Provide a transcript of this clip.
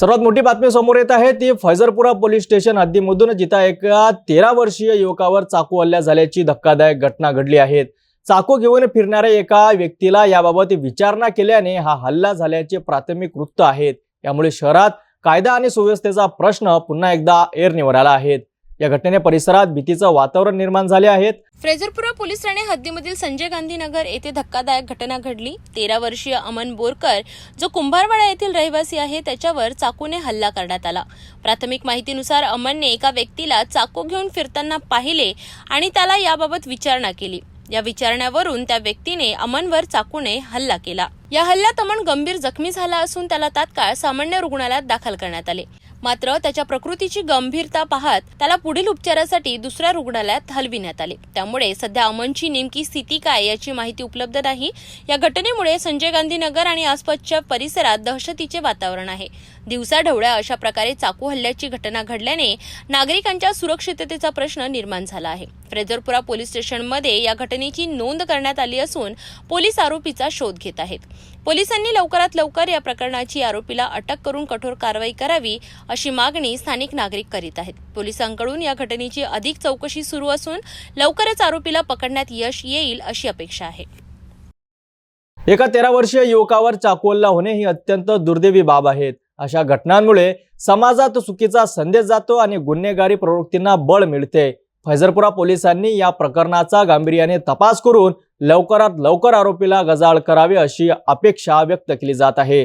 सर्वात मोठी बातमी समोर येत आहे ती फैजरपुरा पोलीस स्टेशन हद्दीमधून जिथं एका तेरा वर्षीय युवकावर चाकू हल्ला झाल्याची धक्कादायक घटना घडली आहे. चाकू घेऊन फिरणाऱ्या एका व्यक्तीला याबाबत विचारणा केल्याने हा हल्ला झाल्याचे प्राथमिक वृत्त आहेत. यामुळे शहरात कायदा आणि सुव्यवस्थेचा प्रश्न पुन्हा एकदा ऐरणीवर आला आहे. या घटनेने परिसरात भीतीचं वातावरण निर्माण झाले आहेत फ्रेझरपुरा पोलीस ठाणे हद्दीमधील संजय गांधी नगर येथे धक्कादायक घटना घडली. तेरा वर्षीय अमन बोरकर जो कुंभारवाडा येथील रहिवासी आहे त्याच्यावर चाकूने हल्ला करण्यात आला. प्राथमिक माहितीनुसार अमनने एका व्यक्तीला चाकू घेऊन फिरताना पाहिले आणि त्याला याबाबत विचारणा केली. या विचारण्यावरून त्या व्यक्तीने अमनवर चाकूने हल्ला केला. या हल्ल्यात अमन गंभीर जखमी झाला असून त्याला तात्काळ सामान्य रुग्णालयात दाखल करण्यात आले. मात्र त्याच्या प्रकृतीची गंभीरता पाहत त्याला पुढील उपचारासाठी दुसऱ्या रुग्णालयात हलविण्यात आले. त्यामुळे सध्या अमनची नेमकी स्थिती काय याची माहिती उपलब्ध नाही. या घटनेमुळे संजय गांधी नगर आणि आसपासच्या परिसरात दहशतीचे वातावरण आहे. दिवसाढवळ्या अशा प्रकारे चाकू हल्ल्याची घटना घडल्याने नागरिकांच्या सुरक्षिततेचा प्रश्न निर्माण झाला आहे. फ्रेजरपुरा पोलीस स्टेशनमध्ये या घटनेची नोंद करण्यात आली असून पोलीस आरोपीचा शोध घेत आहेत. पोलिसांनी लवकरात लवकर या प्रकरणाची आरोपीला अटक करून कठोर कारवाई करावी अशी मागणी स्थानिक नागरिक करीत आहेत. पोलिसांकडून या घटनेची अधिक चौकशी सुरू असून लवकरच आरोपीला पकडण्यात यश येईल अशी अपेक्षा आहे. एका तेरा वर्षीय युवकावर चाकू हल्ला होणे ही अत्यंत दुर्दैवी बाब आहेत अशा घटनांमुळे समाजात चुकीचा संदेश जातो आणि गुन्हेगारी प्रवृत्तींना बळ मिळते. फैजरपुरा पोलिसांनी या प्रकरणाचा गांभीर्याने तपास करून लवकरात लवकर आरोपीला गजाळ करावे अशी अपेक्षा व्यक्त केली जात आहे.